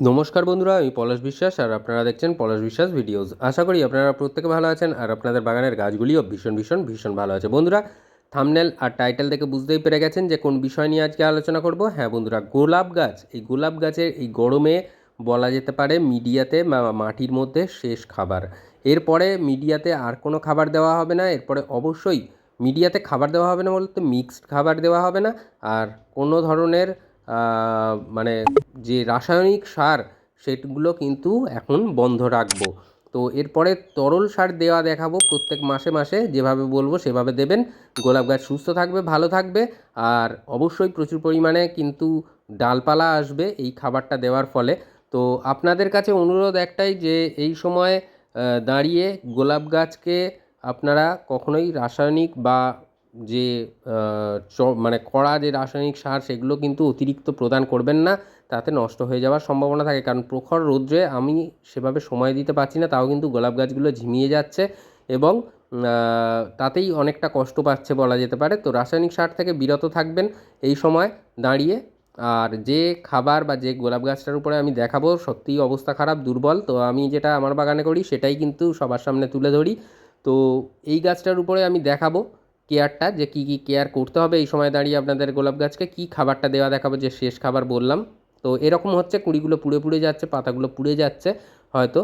নমস্কার বন্ধুরা, আমি পলাশ বিশ্বাস আর আপনারা দেখছেন পলাশ বিশ্বাস ভিডিওস। আশা করি আপনারা প্রত্যেকে ভালো আছেন আর আপনাদের বাগানের গাছগুলিও ভীষণ ভীষণ ভীষণ ভালো আছে। বন্ধুরা থামনেল আর টাইটেল থেকে বুঝতেই পেরে গেছেন যে কোন বিষয় নিয়ে আজকে আলোচনা করব। হ্যাঁ বন্ধুরা, গোলাপ গাছ, এই গোলাপ গাছের এই গরমে বলা যেতে পারে মিডিয়াতে মাটির মধ্যে শেষ খাবার। এরপরে মিডিয়াতে আর কোনো খাবার দেওয়া হবে না, এরপরে অবশ্যই মিডিয়াতে খাবার দেওয়া হবে না বলতে মিক্সড খাবার দেওয়া হবে না। আর কোনো ধরনের মানে যে রাসায়নিক সার সেগুলো কিন্তু এখন বন্ধ রাখব। তো এরপরে তরল সার দেওয়া দেখাবো, প্রত্যেক মাসে মাসে যেভাবে বলব সেভাবে দেবেন। গোলাপ গাছ সুস্থ থাকবে, ভালো থাকবে। আর অবশ্যই প্রচুর পরিমাণে কিন্তু ডালপালা আসবে এই খাবারটা দেওয়ার ফলে। তো আপনাদের কাছে অনুরোধ একটাই যে এই সময় দাঁড়িয়ে গোলাপ গাছকে আপনারা কখনোই রাসায়নিক বা যে মানে কড়া যে রাসায়নিক সার সেগুলো কিন্তু অতিরিক্ত প্রদান করবেন না, তাতে নষ্ট হয়ে যাওয়ার সম্ভাবনা থাকে। কারণ প্রখর রৌদ্রে আমি সেভাবে সময় দিতে পারছি না, তাও কিন্তু গোলাপ গাছগুলো ঝিমিয়ে যাচ্ছে এবং তাতেই অনেকটা কষ্ট পাচ্ছে বলা যেতে পারে। তো রাসায়নিক সার থেকে বিরত থাকবেন এই সময় দাঁড়িয়ে। আর যে খাবার বা যে গোলাপ গাছটার উপরে আমি দেখাবো, সত্যিই অবস্থা খারাপ, দুর্বল। তো আমি যেটা আমার বাগানে করি, সেটাই কিন্তু সবার সামনে তুলে ধরি। তো এই গাছটার উপরে আমি দেখাবো। কেয়ারটা যে কী কী কেয়ার করতে হবে, এই সময় দাঁড়িয়ে আপনাদের গোলাপ গাছকে কী খাবারটা দেওয়া দেখাবো, যে শেষ খাবার বললাম। তো এরকম হচ্ছে, কুড়িগুলো পুড়ে পুড়ে যাচ্ছে, পাতাগুলো পুড়ে যাচ্ছে, হয়তো।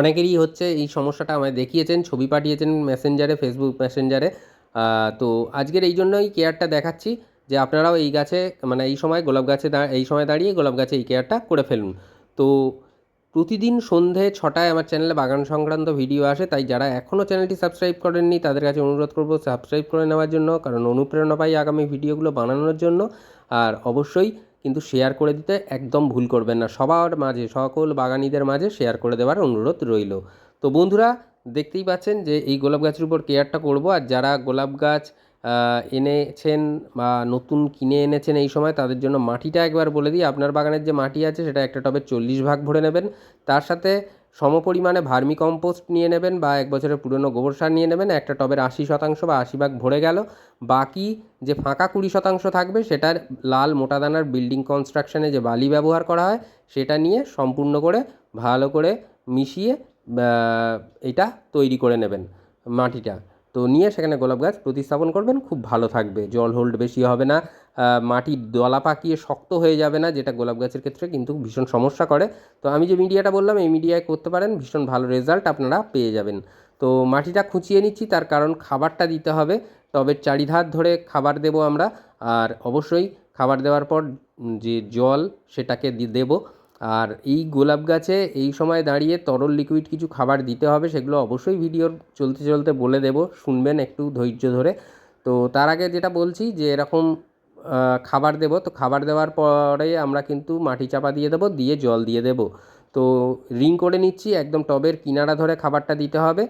অনেকেরই হচ্ছে এই সমস্যাটা আমায় দেখিয়েছেন, ছবি পাঠিয়েছেন মেসেঞ্জারে ফেসবুক মেসেঞ্জারে তো আজকের এই জন্যই কেয়ারটা দেখাচ্ছি, যে আপনারাও এই গাছে মানে এই সময় গোলাপ গাছে এই সময় দাঁড়িয়ে গোলাপ গাছে এই কেয়ারটা করে ফেলুন। তো প্রতিদিন সন্ধে ছটায় আমার চ্যানেলে বাগান সংক্রান্ত ভিডিও আসে, তাই যারা এখনও চ্যানেলটি সাবস্ক্রাইব করেননি তাদের কাছে অনুরোধ করব সাবস্ক্রাইব করে নেওয়ার জন্য, কারণ অনুপ্রেরণা পাই আগামী ভিডিওগুলো বানানোর জন্য। আর অবশ্যই কিন্তু শেয়ার করে দিতে একদম ভুল করবেন না, সবার মাঝে, সকল বাগানিদের মাঝে শেয়ার করে দেওয়ার অনুরোধ রইল। তো বন্ধুরা, দেখতেই পাচ্ছেন যে এই গোলাপ গাছের উপর কেয়ারটা করব, আর যারা গোলাপ গাছ এনেছেন বা নতুন কিনে এনেছেন এই সময়, তাদের জন্য মাটিটা একবার বলে দিই। আপনার বাগানের যে মাটি আছে, সেটা একটা টবে চল্লিশ ভাগ ভরে নেবেন। তার সাথে সমপরিমাণে ভার্মি কম্পোস্ট নিয়ে নেবেন বা এক বছরের পুরনো গোবর সার নিয়ে নেবেন। একটা টবের আশি শতাংশ বা আশি ভাগ ভরে গেল। বাকি যে ফাঁকা কুড়ি শতাংশ থাকবে, সেটার লাল মোটা দানার বিল্ডিং কনস্ট্রাকশনে যে বালি ব্যবহার করা হয়, সেটা নিয়ে সম্পূর্ণ করে, ভালো করে মিশিয়ে এটা তৈরি করে নেবেন মাটিটা। তো নিয়ে সেখানে গোলাপ গাছ প্রতিস্থাপন করবেন, খুব ভালো থাকবে। জল হোল্ড বেশি হবে না মাটির দলা পাকিয়ে শক্ত হয়ে যাবে না, যেটা গোলাপ গাছের ক্ষেত্রে কিন্তু ভীষণ সমস্যা করে। তো আমি যে মিডিয়াটা বললাম, এই মিডিয়ায় করতে পারেন, ভীষণ ভালো রেজাল্ট আপনারা পেয়ে যাবেন। তো মাটিটা খুঁচিয়ে নিচ্ছি, তার কারণ খাবারটা দিতে হবে, টবের চারিধার ধরে খাবার দেব আমরা, আর অবশ্যই খাবার দেওয়ার পর যে জল সেটাকে দেব। আর এই গোলাপ গাছে এই সময় দাঁড়িয়ে তরল লিকুইড কিছু খাবার দিতে হবে, সেগুলো অবশ্যই ভিডিওর চলতে চলতে বলে দেব, শুনবেন একটু ধৈর্য ধরে। তো তার আগে যেটা বলছি যে এরকম খাবার দেব, তো খাবার দেওয়ার পরে আমরা কিন্তু মাটি চাপা দিয়ে দেবো, দিয়ে জল দিয়ে দেব। তো রিং করে নিচ্ছি, একদম টবের কিনারা ধরে খাবারটা দিতে হবে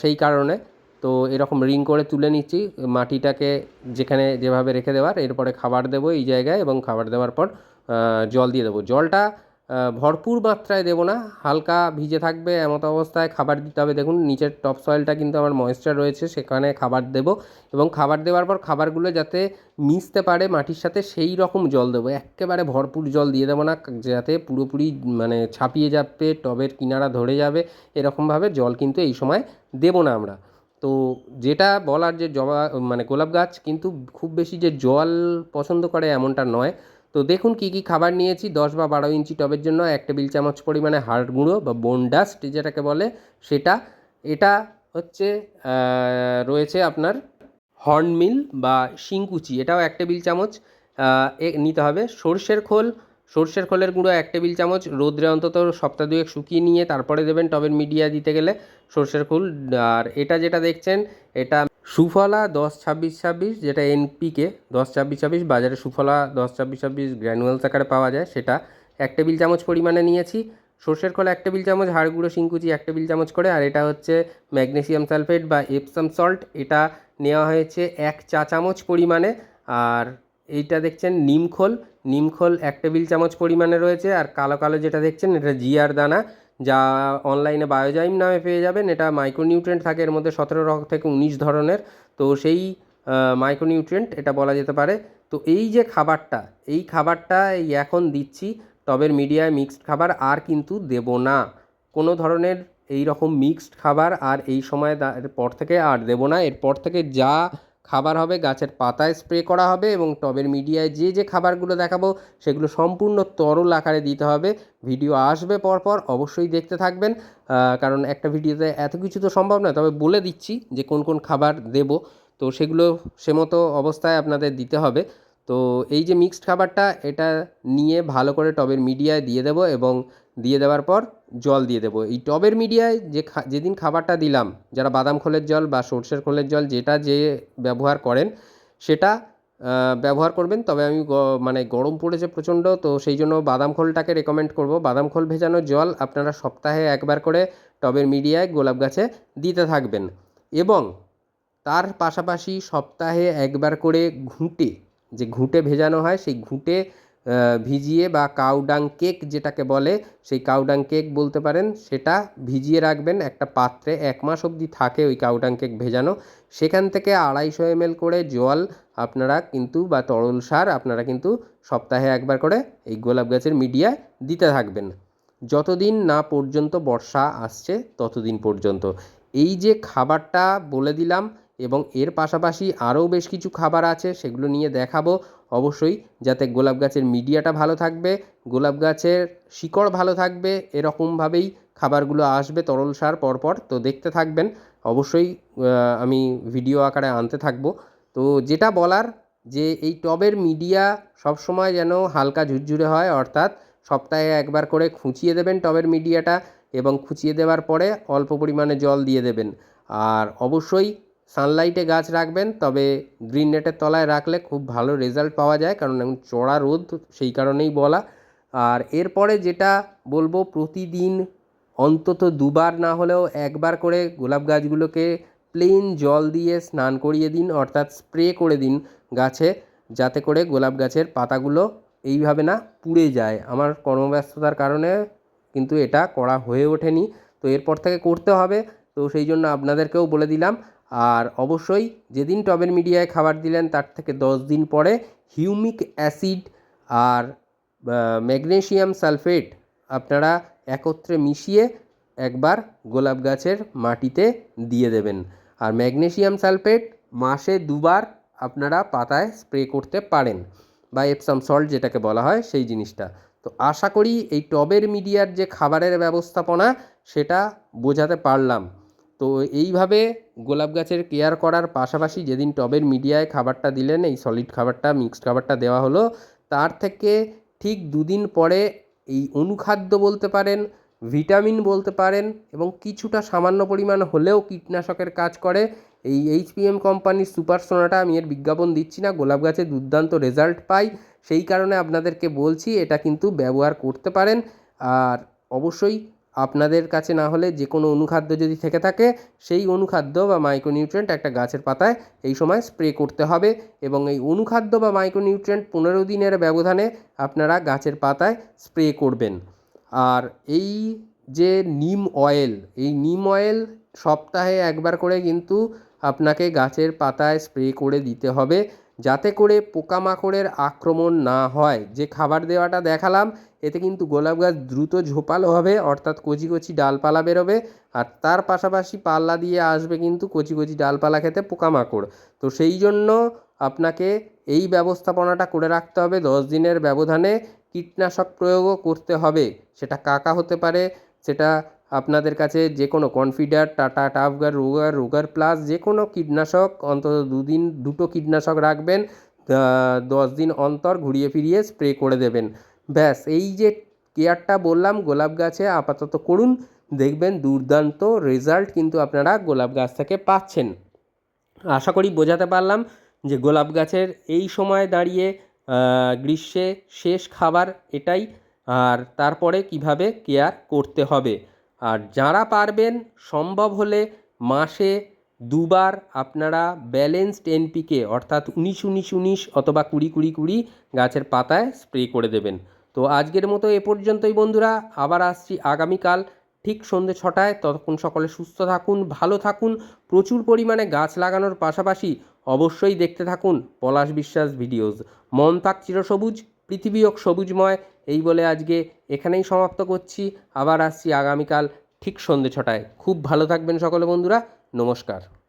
সেই কারণে। তো এরকম রিং করে তুলে নিচ্ছি, মাটিটাকে যেখানে যেভাবে রেখে দেওয়ার, এরপরে খাবার দেবো এই জায়গায় এবং খাবার দেওয়ার পর জল দিয়ে দেবো। জলটা ভরপুর মাত্রায় দেবো না। হালকা ভিজে থাকবে, এমতো অবস্থায় খাবার দিতে হবে। দেখুন, নিচের টপ সয়েলটা কিন্তু আমার ময়েশ্চার রয়েছে, সেখানে খাবার দেবো এবং খাবার দেওয়ার পর খাবারগুলো যাতে মিশতে পারে মাটির সাথে, সেই রকম জল দেবো। একেবারে ভরপুর জল দিয়ে দেবো না, যাতে পুরোপুরি মানে ছাপিয়ে যাবে, টবের কিনারা ধরে যাবে, এরকমভাবে জল কিন্তু এই সময় দেবো না আমরা। তো যেটা বলার যে জবা মানে গোলাপ গাছ, কিন্তু খুব বেশি যে জল পছন্দ করে এমনটা নয়। তো দেখুন কি কি খাবার নিয়েছি, দশ বা বারো ইঞ্চি টবের জন্য, এক টেবিল চামচ পরিমাণে হাড় গুঁড়ো বা বোন ডাস্ট যেটাকে বলে সেটা। এটা হচ্ছে রয়েছে আপনার হর্নমিল বা শিংকুচি, এটাও এক টেবিল চামচ নিতে হবে। সর্ষের খোল, সর্ষের খোলের গুঁড়ো এক টেবিল চামচ, রোদ্রে অন্তত সপ্তাহ দুয়েক শুকিয়ে নিয়ে তারপরে দেবেন টবের মিডিয়া দিতে গেলে সর্ষের খোল। আর এটা যেটা দেখছেন, এটা সুফলা দশ ছাব্বিশ ছাব্বিশ, যেটা এনপিকে দশ ছাব্বিশ ছাব্বিশ, বাজারে সুফলা দশ ছাব্বিশ ছাব্বিশ গ্র্যানুয়ালস আকারে পাওয়া যায়, সেটা এক টেবিল চামচ পরিমাণে নিয়েছি। সর্ষের খোলা এক টেবিল চামচ, হাড় গুঁড়ো শিংকুচি এক টেবিল চামচ করে, আর এটা হচ্ছে ম্যাগনেসিয়াম সালফেট বা এপসাম সল্ট এটা নেওয়া হয়েছে এক চা চামচ পরিমাণে। আর এইটা দেখছেন নিমখোল নিমখোল এক টেবিল চামচ পরিমাণে রয়েছে, আর কালো কালো যেটা দেখছেন, এটা জিয়ার দানা। যা অনলাইনে বায়োজাইম নামে পেয়ে যাবেন। এটা মাইক্রোনিউট্রেন্ট থাকে, এর মধ্যে সতেরো থেকে উনিশ ধরনের। তো সেই মাইক্রোনিউট্রিয়েন্ট এটা বলা যেতে পারে। তো এই যে খাবারটা, এই খাবারটা এই এখন দিচ্ছি, টবের মিডিয়ায় মিক্সড খাবার আর কিন্তু দেব না। কোনো ধরনের এই রকম মিক্সড খাবার আর এই সময় পর থেকে আর দেব না। এরপর থেকে যা খাবার হবে, গাছের পাতায় স্প্রে করা হবে এবং টবের মিডিয়ায় যে যে খাবারগুলো দেখাবো সেগুলো সম্পূর্ণ তরল আকারে দিতে হবে। ভিডিও আসবে পরপর, অবশ্যই দেখতে থাকবেন। কারণ একটা ভিডিওতে এত কিছু তো সম্ভব নয়, তবে বলে দিচ্ছি যে কোন কোন খাবার দেব। তো সেগুলো সে মতো অবস্থায় আপনাদের দিতে হবে। তো এই যে মিক্সড খাবারটা, এটা নিয়ে ভালো করে টবের মিডিয়ায় দিয়ে দেবো এবং দিয়ে দেওয়ার পর জল দিয়ে দেবো। এই টবের মিডিয়ায় যে যেদিন খাবারটা দিলাম, যারা বাদাম খোলের জল বা সর্ষের খোলের জল যেটা যে ব্যবহার করেন, সেটা ব্যবহার করবেন। তবে আমি মানে গরম পড়েছে প্রচণ্ড, তো সেই জন্য বাদাম খোলটাকে রেকমেন্ড করব। বাদাম খোল ভেজানো জল আপনারা সপ্তাহে একবার করে টবের মিডিয়ায়, গোলাপ গাছে দিতে থাকবেন। এবং তার পাশাপাশি সপ্তাহে একবার করে ঘুঁটে, যে ঘুঁটে ভেজানো হয়, সেই ঘুঁটে ভিজিয়ে বা কাউডাং কেক যেটাকে বলে, সেই কাউডাং কেক বলতে পারেন, সেটা ভিজিয়ে রাখবেন একটা পাত্রে, এক মাস অবধি থাকে ওই কাউডাং কেক ভেজানো। সেখান থেকে আড়াইশো এমএল করে জল আপনারা কিন্তু বা তরল সার আপনারা কিন্তু সপ্তাহে একবার করে এই গোলাপ গাছের মিডিয়ায় দিতে থাকবেন। যতদিন না পর্যন্ত বর্ষা আসছে, ততদিন পর্যন্ত। এই যে খাবারটা বলে দিলাম এবং এর পাশাপাশি আরও বেশ কিছু খাবার আছে, সেগুলো নিয়ে দেখাবো। অবশ্যই যাতে গোলাপ গাছের মিডিয়াটা ভালো থাকবে, গোলাপ গাছের শিকড় ভালো থাকবে, এরকমভাবেই খাবারগুলো আসবে, তরল সার পরপর, তো দেখতে থাকবেন। অবশ্যই আমি ভিডিও আকারে আনতে থাকব। তো যেটা বলার যে এই টবের মিডিয়া সবসময় যেন হালকা ঝুরঝুরে হয়, অর্থাৎ সপ্তাহে একবার করে খুঁচিয়ে দেবেন টবের মিডিয়াটা এবং খুঁচিয়ে দেওয়ার পরে অল্প পরিমাণে জল দিয়ে দেবেন। আর অবশ্যই সানলাইটে গাছ রাখবেন, তবে গ্রিন নেটের তলায় রাখলে খুব ভালো রেজাল্ট পাওয়া যায়, কারণ এখন চড়া রোদ, সেই কারণেই বলা। আর এরপরে যেটা বলব, প্রতিদিন অন্তত দুবার না হলেও একবার করে গোলাপ গাছগুলোকে প্লেন জল দিয়ে স্নান করিয়ে দিন, অর্থাৎ স্প্রে করে দিন গাছে, যাতে করে গোলাপ গাছের পাতাগুলো এইভাবে না পুড়ে যায়। আমার কর্মব্যস্ততার কারণে কিন্তু এটা করা হয়ে ওঠেনি। তো এরপর থেকে করতে হবে। তো সেই জন্য আপনাদেরকেও বলে দিলাম আর অবশ্যই যেদিন টবের মিডিয়ায় খাবার দিলেন, তার থেকে দশ দিন পরে হিউমিক অ্যাসিড আর ম্যাগনেশিয়াম সালফেট আপনারা একত্রে মিশিয়ে একবার গোলাপ গাছের মাটিতে দিয়ে দেবেন। আর ম্যাগনেশিয়াম সালফেট মাসে দুবার আপনারা পাতায় স্প্রে করতে পারেন বা এপসাম সল্ট যেটাকে বলা হয় সেই জিনিসটা। তো আশা করি এই টবের মিডিয়ার যে খাবারের ব্যবস্থাপনা, সেটা বোঝাতে পারলাম। তো এইভাবে গোলাপ গাছের কেয়ার করার পাশাপাশি যেদিন টবের মিডিয়ায় খাবারটা দিলেন, এই সলিড খাবারটা মিক্সড খাবারটা দেওয়া হলো, তার থেকে ঠিক দুদিন পরে এই অনুখাদ্য বলতে পারেন, ভিটামিন বলতে পারেন এবং কিছুটা সামান্য পরিমাণ হলেও কীটনাশকের কাজ করে, এই এইচপিএম কোম্পানির সুপার সোনাটা আমি এর বিজ্ঞাপন দিচ্ছি না, গোলাপ গাছে দুর্দান্ত রেজাল্ট পাই, সেই কারণে আপনাদেরকে বলছি এটা কিন্তু ব্যবহার করতে পারেন, আর অবশ্যই আপনাদের কাছে না হলে যে কোনো অনুখাদ্য যদি থেকে থাকে, সেই অনুখাদ্য বা মাইক্রোনিউট্রেন্ট একটা গাছের পাতায় এই সময় স্প্রে করতে হবে এবং এই অনুখাদ্য বা মাইক্রোনিউট্রেন্ট পনেরো দিনের ব্যবধানে আপনারা গাছের পাতায় স্প্রে করবেন। আর এই যে নিম অয়েল এই নিম অয়েল সপ্তাহে একবার করে কিন্তু আপনাকে গাছের পাতায় স্প্রে করে দিতে হবে, যাতে করে পোকামাকড়ের আক্রমণ না হয়। যে খাবার দেওয়াটা দেখালাম এতে কিন্তু গোলাপ গাছ দ্রুত ঝোপালো হবে, অর্থাৎ কচি কচি ডালপালা বেরোবে। আর তার পাশাপাশি পাল্লা দিয়ে আসবে কিন্তু কচি কচি ডালপালা খেতে পোকামাকড়। তো সেই জন্য আপনাকে এই ব্যবস্থাপনাটা করে রাখতে হবে। দশ দিনের ব্যবধানে কীটনাশক প্রয়োগও করতে হবে। সেটা কাকা হতে পারে, সেটা আপনাদের কাছে যে কোনো Confidor, Tata Tafgor Rogor Rogor plus যে কোনো কীটনাশক, অন্তত দুদিন দুটো কীটনাশক রাখবেন দশ দিন অন্তর ঘুরিয়ে ফিরিয়ে স্প্রে করে দেবেন। ব্যাস, এই যে কেয়ারটা বললাম, গোলাপ গাছে আপাতত করুন। দেখবেন দুর্দান্ত রেজাল্ট কিন্তু আপনারা গোলাপ গাছ থেকে পাচ্ছেন। আশা করি বোঝাতে পারলাম যে গোলাপ গাছের এই সময় দাঁড়িয়ে গ্রীষ্মে শেষ খাবার এটাই, আর তারপরে কীভাবে কেয়ার করতে হবে। আর যারা পারবেন, সম্ভব হলে মাসে দুবার আপনারা ব্যালেন্সড এনপিকে অর্থাৎ উনিশ উনিশ উনিশ অথবা কুড়ি কুড়ি কুড়ি গাছের পাতায় স্প্রে করে দেবেন। তো আজকের মতো এ পর্যন্তই বন্ধুরা, আবার আসছি আগামীকাল ঠিক সন্ধ্যে ছটায়। ততক্ষণ সকলে সুস্থ থাকুন, ভালো থাকুন, প্রচুর পরিমাণে গাছ লাগানোর পাশাপাশি অবশ্যই দেখতে থাকুন পলাশ বিশ্বাস ভিডিওস। মন থাক চিরসবুজ, পৃথিবী হোক সবুজময়, এই বলে আজকে এখানেই সমাপ্ত করছি। আবার আসছি আগামীকাল ঠিক সন্ধে ছটায়। খুব ভালো থাকবেন সকলে বন্ধুরা, নমস্কার।